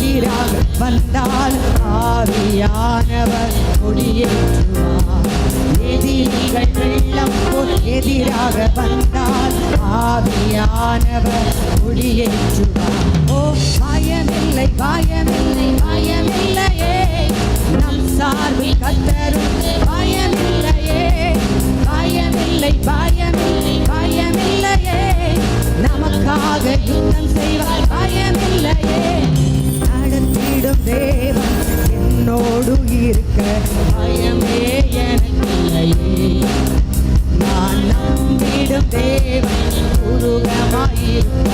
எதிராக வந்தால் ஆவியானவர் கொடியேற்றுவார். எதிரிகள் வெள்ளம் போல் எதிராக வந்தால் ஆவியானவர் கொடியேற்றுவார். ஓ பயமில்லை பயமில்லை பயமில்லையே. நம் சார்பில் கத்தரும் பயமில்லையே. பயமில்லை பயமில்லை பயமில்லையே. நமக்காக யுத்தம் இருக்க. பயமே எனக்கில்லையே நான் நம்பிடும் தேவன் உருகமாயிருக்க